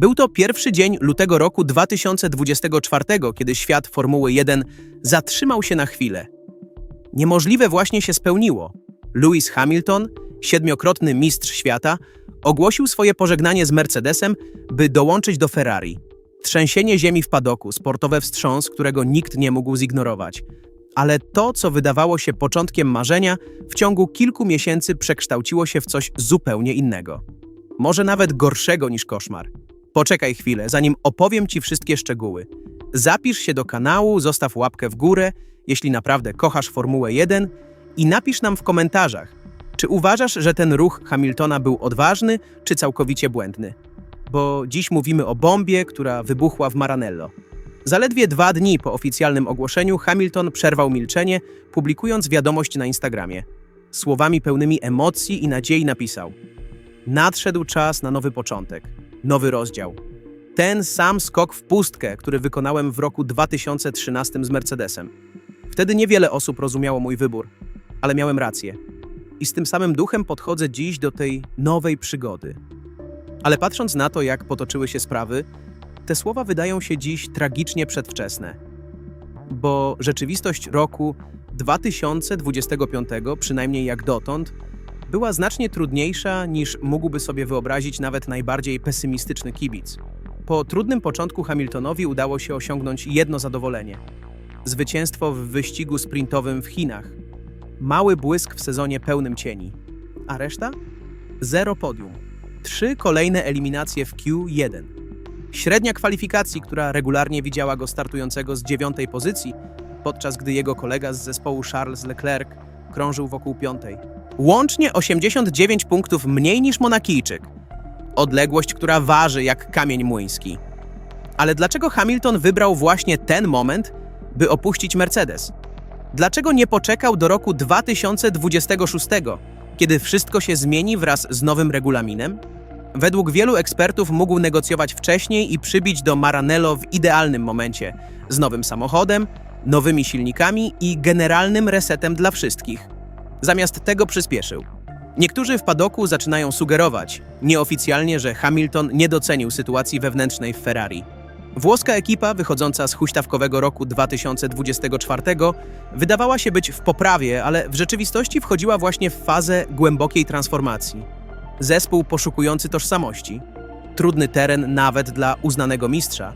Był to pierwszy dzień lutego roku 2024, kiedy świat Formuły 1 zatrzymał się na chwilę. Niemożliwe właśnie się spełniło. Lewis Hamilton, siedmiokrotny mistrz świata, ogłosił swoje pożegnanie z Mercedesem, by dołączyć do Ferrari. Trzęsienie ziemi w padoku, sportowe wstrząs, którego nikt nie mógł zignorować. Ale to, co wydawało się początkiem marzenia, w ciągu kilku miesięcy przekształciło się w coś zupełnie innego. Może nawet gorszego niż koszmar. Poczekaj chwilę, zanim opowiem Ci wszystkie szczegóły. Zapisz się do kanału, zostaw łapkę w górę, jeśli naprawdę kochasz Formułę 1 i napisz nam w komentarzach, czy uważasz, że ten ruch Hamiltona był odważny, czy całkowicie błędny. Bo dziś mówimy o bombie, która wybuchła w Maranello. Zaledwie dwa dni po oficjalnym ogłoszeniu Hamilton przerwał milczenie, publikując wiadomość na Instagramie. Słowami pełnymi emocji i nadziei napisał: Nadszedł czas na nowy początek, nowy rozdział. Ten sam skok w pustkę, który wykonałem w roku 2013 z Mercedesem. Wtedy niewiele osób rozumiało mój wybór, ale miałem rację. I z tym samym duchem podchodzę dziś do tej nowej przygody. Ale patrząc na to, jak potoczyły się sprawy, te słowa wydają się dziś tragicznie przedwczesne. Bo rzeczywistość roku 2025, przynajmniej jak dotąd, była znacznie trudniejsza niż mógłby sobie wyobrazić nawet najbardziej pesymistyczny kibic. Po trudnym początku Hamiltonowi udało się osiągnąć jedno zadowolenie zwycięstwo w wyścigu sprintowym w Chinach. Mały błysk w sezonie pełnym cieni. A reszta? Zero podium. Trzy kolejne eliminacje w Q1. Średnia kwalifikacji, która regularnie widziała go startującego z dziewiątej pozycji, podczas gdy jego kolega z zespołu Charles Leclerc krążył wokół piątej. Łącznie 89 punktów mniej niż Monakijczyk. Odległość, która waży jak kamień młyński. Ale dlaczego Hamilton wybrał właśnie ten moment, by opuścić Mercedes? Dlaczego nie poczekał do roku 2026, kiedy wszystko się zmieni wraz z nowym regulaminem? Według wielu ekspertów mógł negocjować wcześniej i przybić do Maranello w idealnym momencie, z nowym samochodem, nowymi silnikami i generalnym resetem dla wszystkich. Zamiast tego przyspieszył. Niektórzy w padoku zaczynają sugerować, nieoficjalnie, że Hamilton nie docenił sytuacji wewnętrznej w Ferrari. Włoska ekipa, wychodząca z huśtawkowego roku 2024, wydawała się być w poprawie, ale w rzeczywistości wchodziła właśnie w fazę głębokiej transformacji. Zespół poszukujący tożsamości, trudny teren nawet dla uznanego mistrza,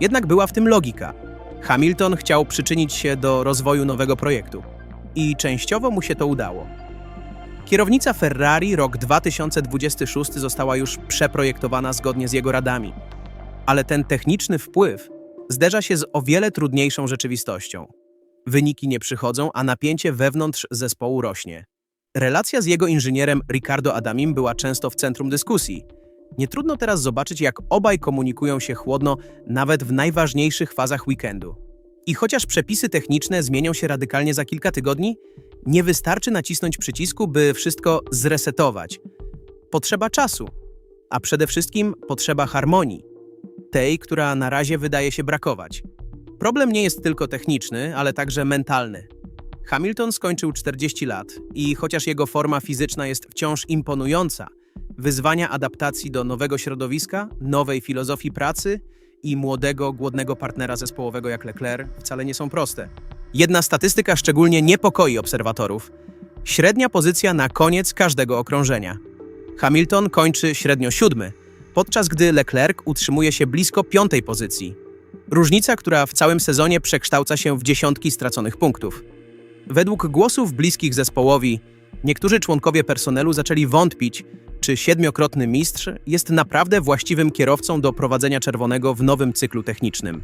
jednak była w tym logika. Hamilton chciał przyczynić się do rozwoju nowego projektu i częściowo mu się to udało. Kierownica Ferrari rok 2026 została już przeprojektowana zgodnie z jego radami, ale ten techniczny wpływ zderza się z o wiele trudniejszą rzeczywistością. Wyniki nie przychodzą, a napięcie wewnątrz zespołu rośnie. Relacja z jego inżynierem Ricardo Adamim była często w centrum dyskusji. Nie trudno teraz zobaczyć, jak obaj komunikują się chłodno nawet w najważniejszych fazach weekendu. I chociaż przepisy techniczne zmienią się radykalnie za kilka tygodni, nie wystarczy nacisnąć przycisku, by wszystko zresetować. Potrzeba czasu, a przede wszystkim potrzeba harmonii, tej, która na razie wydaje się brakować. Problem nie jest tylko techniczny, ale także mentalny. Hamilton skończył 40 lat i chociaż jego forma fizyczna jest wciąż imponująca, wyzwania adaptacji do nowego środowiska, nowej filozofii pracy i młodego, głodnego partnera zespołowego jak Leclerc wcale nie są proste. Jedna statystyka szczególnie niepokoi obserwatorów. Średnia pozycja na koniec każdego okrążenia. Hamilton kończy średnio siódmy, podczas gdy Leclerc utrzymuje się blisko piątej pozycji. Różnica, która w całym sezonie przekształca się w dziesiątki straconych punktów. Według głosów bliskich zespołowi, niektórzy członkowie personelu zaczęli wątpić, czy siedmiokrotny mistrz jest naprawdę właściwym kierowcą do prowadzenia czerwonego w nowym cyklu technicznym.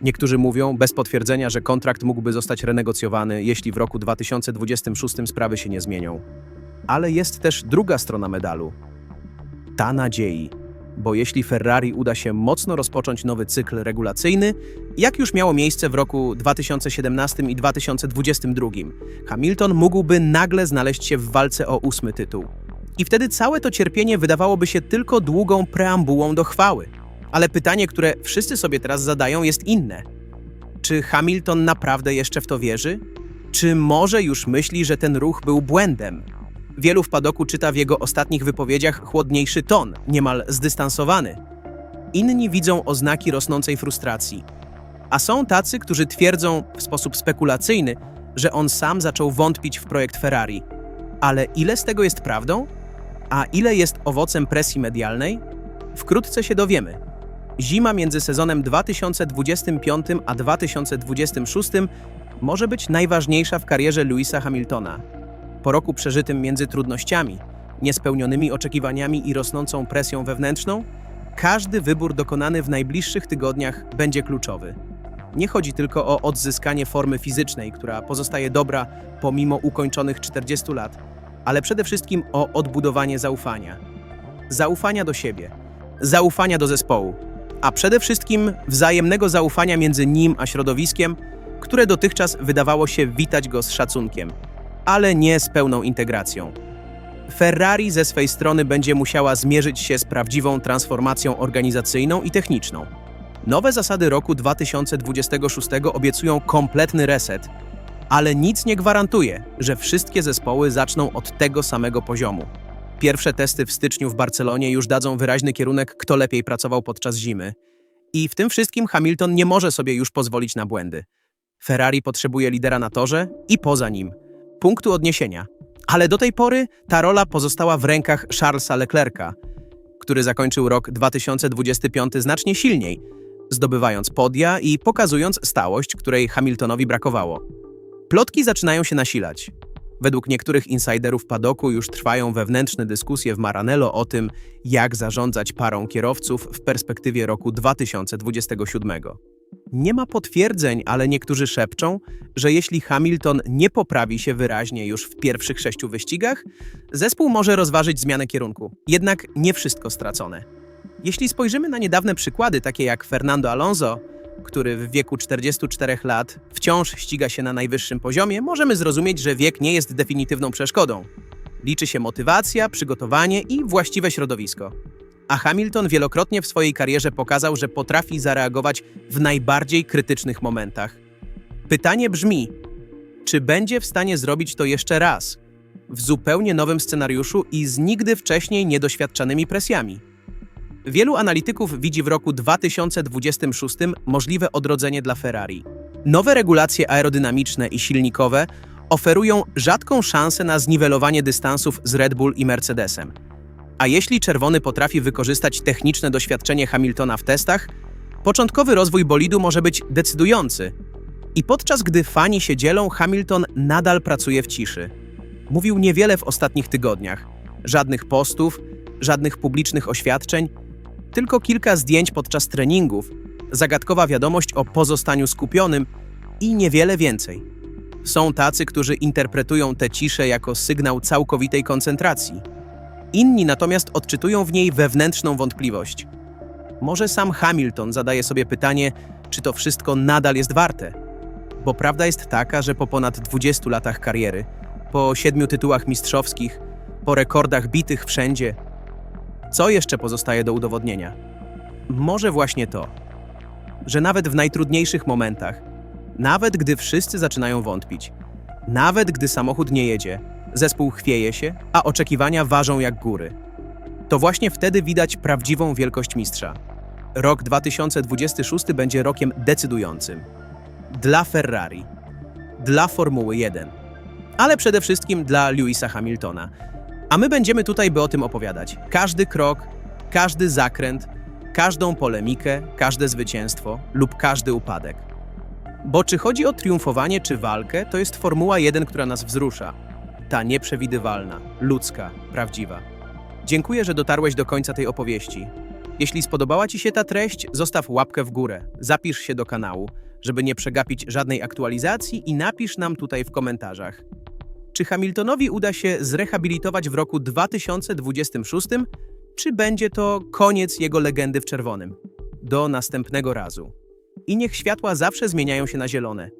Niektórzy mówią bez potwierdzenia, że kontrakt mógłby zostać renegocjowany, jeśli w roku 2026 sprawy się nie zmienią. Ale jest też druga strona medalu. Ta nadziei. Bo jeśli Ferrari uda się mocno rozpocząć nowy cykl regulacyjny, jak już miało miejsce w roku 2017 i 2022, Hamilton mógłby nagle znaleźć się w walce o ósmy tytuł. I wtedy całe to cierpienie wydawałoby się tylko długą preambułą do chwały. Ale pytanie, które wszyscy sobie teraz zadają, jest inne. Czy Hamilton naprawdę jeszcze w to wierzy? Czy może już myśli, że ten ruch był błędem? Wielu w padoku czyta w jego ostatnich wypowiedziach chłodniejszy ton, niemal zdystansowany. Inni widzą oznaki rosnącej frustracji. A są tacy, którzy twierdzą w sposób spekulacyjny, że on sam zaczął wątpić w projekt Ferrari. Ale ile z tego jest prawdą? A ile jest owocem presji medialnej? Wkrótce się dowiemy. Zima między sezonem 2025 a 2026 może być najważniejsza w karierze Louisa Hamiltona. Po roku przeżytym między trudnościami, niespełnionymi oczekiwaniami i rosnącą presją wewnętrzną, każdy wybór dokonany w najbliższych tygodniach będzie kluczowy. Nie chodzi tylko o odzyskanie formy fizycznej, która pozostaje dobra pomimo ukończonych 40 lat, ale przede wszystkim o odbudowanie zaufania. Zaufania do siebie, zaufania do zespołu, a przede wszystkim wzajemnego zaufania między nim a środowiskiem, które dotychczas wydawało się witać go z szacunkiem, ale nie z pełną integracją. Ferrari ze swej strony będzie musiała zmierzyć się z prawdziwą transformacją organizacyjną i techniczną. Nowe zasady roku 2026 obiecują kompletny reset, ale nic nie gwarantuje, że wszystkie zespoły zaczną od tego samego poziomu. Pierwsze testy w styczniu w Barcelonie już dadzą wyraźny kierunek, kto lepiej pracował podczas zimy. I w tym wszystkim Hamilton nie może sobie już pozwolić na błędy. Ferrari potrzebuje lidera na torze i poza nim. Punktu odniesienia. Ale do tej pory ta rola pozostała w rękach Charlesa Leclerca, który zakończył rok 2025 znacznie silniej, zdobywając podia i pokazując stałość, której Hamiltonowi brakowało. Plotki zaczynają się nasilać. Według niektórych insiderów padoku już trwają wewnętrzne dyskusje w Maranello o tym, jak zarządzać parą kierowców w perspektywie roku 2027. Nie ma potwierdzeń, ale niektórzy szepczą, że jeśli Hamilton nie poprawi się wyraźnie już w pierwszych sześciu wyścigach, zespół może rozważyć zmianę kierunku. Jednak nie wszystko stracone. Jeśli spojrzymy na niedawne przykłady, takie jak Fernando Alonso, który w wieku 44 lat wciąż ściga się na najwyższym poziomie, możemy zrozumieć, że wiek nie jest definitywną przeszkodą. Liczy się motywacja, przygotowanie i właściwe środowisko. A Hamilton wielokrotnie w swojej karierze pokazał, że potrafi zareagować w najbardziej krytycznych momentach. Pytanie brzmi: czy będzie w stanie zrobić to jeszcze raz? W zupełnie nowym scenariuszu i z nigdy wcześniej niedoświadczanymi presjami. Wielu analityków widzi w roku 2026 możliwe odrodzenie dla Ferrari. Nowe regulacje aerodynamiczne i silnikowe oferują rzadką szansę na zniwelowanie dystansów z Red Bull i Mercedesem. A jeśli czerwony potrafi wykorzystać techniczne doświadczenie Hamiltona w testach, początkowy rozwój bolidu może być decydujący. I podczas gdy fani się dzielą, Hamilton nadal pracuje w ciszy. Mówił niewiele w ostatnich tygodniach. Żadnych postów, żadnych publicznych oświadczeń, tylko kilka zdjęć podczas treningów, zagadkowa wiadomość o pozostaniu skupionym i niewiele więcej. Są tacy, którzy interpretują tę ciszę jako sygnał całkowitej koncentracji. Inni natomiast odczytują w niej wewnętrzną wątpliwość. Może sam Hamilton zadaje sobie pytanie, czy to wszystko nadal jest warte. Bo prawda jest taka, że po ponad 20 latach kariery, po siedmiu tytułach mistrzowskich, po rekordach bitych wszędzie, co jeszcze pozostaje do udowodnienia? Może właśnie to, że nawet w najtrudniejszych momentach, nawet gdy wszyscy zaczynają wątpić, nawet gdy samochód nie jedzie, zespół chwieje się, a oczekiwania ważą jak góry. To właśnie wtedy widać prawdziwą wielkość mistrza. Rok 2026 będzie rokiem decydującym. Dla Ferrari, dla Formuły 1, ale przede wszystkim dla Lewisa Hamiltona. A my będziemy tutaj, by o tym opowiadać. Każdy krok, każdy zakręt, każdą polemikę, każde zwycięstwo lub każdy upadek. Bo czy chodzi o triumfowanie czy walkę, to jest Formuła 1, która nas wzrusza. Ta nieprzewidywalna, ludzka, prawdziwa. Dziękuję, że dotarłeś do końca tej opowieści. Jeśli spodobała Ci się ta treść, zostaw łapkę w górę, zapisz się do kanału, żeby nie przegapić żadnej aktualizacji i napisz nam tutaj w komentarzach. Czy Hamiltonowi uda się zrehabilitować w roku 2026, czy będzie to koniec jego legendy w czerwonym? Do następnego razu. I niech światła zawsze zmieniają się na zielone.